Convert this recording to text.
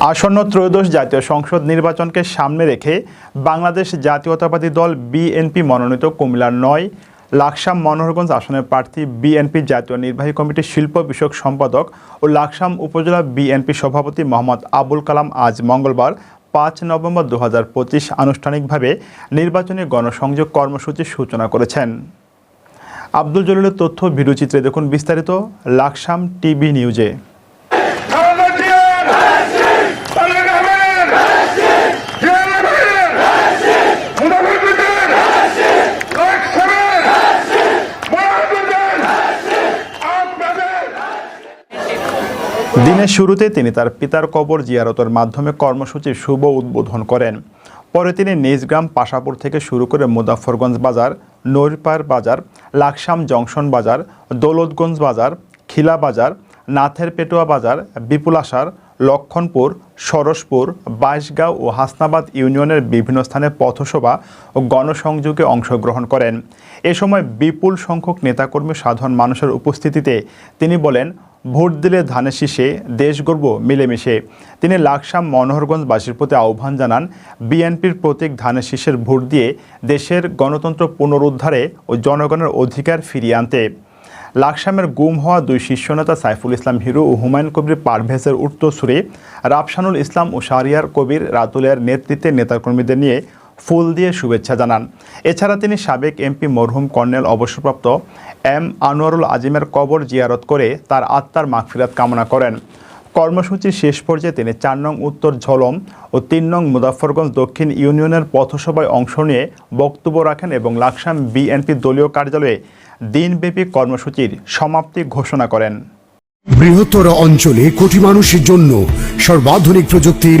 আসন্ন ত্রয়োদশ জাতীয় সংসদ নির্বাচনকে সামনে রেখে বাংলাদেশ জাতীয়তাবাদী দল বিএনপি মনোনীত কুমিল্লার নয়, লাকসাম মনোহরগঞ্জ আসনের প্রার্থী বিএনপি জাতীয় নির্বাহী কমিটির শিল্প বিষয়ক সম্পাদক ও লাকসাম উপজেলা বিএনপি সভাপতি মোহাম্মদ আবুল কালাম আজ মঙ্গলবার পাঁচ নভেম্বর দু হাজার পঁচিশ আনুষ্ঠানিকভাবে নির্বাচনী গণসংযোগ কর্মসূচির সূচনা করেছেন। আব্দুল জলিলের তথ্য ভিডিওচিত্রে দেখুন বিস্তারিত, লাকসাম টিভি নিউজে। দিনের শুরুতে তিনি তার পিতার কবর জিয়ারতের মাধ্যমে কর্মসূচির শুভ উদ্বোধন করেন। পরে তিনি নিজ গ্রাম পাশাপুর থেকে শুরু করে মুজাফরগঞ্জ বাজার নৈরপাড় বাজার, লাকসাম জংশন বাজার, দৌলতগঞ্জ বাজার, খিলা বাজার, নাথের পেটুয়া বাজার বিপুলাসার লক্ষণপুর সরসপুর বাইশগাঁও ও হাসনাবাদ ইউনিয়নের বিভিন্ন স্থানে পথসভা ও গণসংযোগে অংশগ্রহণ করেন। এ সময় বিপুল সংখ্যক নেতাকর্মী সাধারণ মানুষের উপস্থিতিতে তিনি বলেন ভোট দিলে ধানের শীষে দেশ গর্ব মিলেমিশে। তিনি লাকসাম মনোহরগঞ্জবাসীর প্রতি আহ্বান জানান, বিএনপির প্রতীক ধানের শীষের ভোট দিয়ে দেশের গণতন্ত্র পুনরুদ্ধারে ও জনগণের অধিকার ফিরিয়ে আনতে। লাকসামের গুম হওয়া দুই শীর্ষ নেতা সাইফুল ইসলাম হিরু ও হুমায়ুন কবির পারভেজের সুরে রাফসানুল ইসলাম ও শাহরিয়ার কবির রাতুলিয়ার নেতৃত্বে নেতাকর্মীদের নিয়ে ফুল দিয়ে শুভেচ্ছা জানান। এছাড়া তিনি সাবেক এমপি মরহুম কর্নেল অবসরপ্রাপ্ত এম আনোয়ারুল আজিমের কবর জিয়ারত করে তার আত্মার মাগফিরাত কামনা করেন। কর্মসূচির শেষ পর্যায়ে তিনি চার নং উত্তর ঝলম ও তিন নং মুজাফরগঞ্জ দক্ষিণ ইউনিয়নের পথসভায় অংশ নিয়ে বক্তব্য রাখেন এবং লাকসাম বিএনপি দলীয় কার্যালয়ে দিনব্যাপী কর্মসূচির সমাপ্তি ঘোষণা করেন। বৃহত্তর অঞ্চলে কোটি মানুষের জন্য সর্বাধুনিক প্রযুক্তির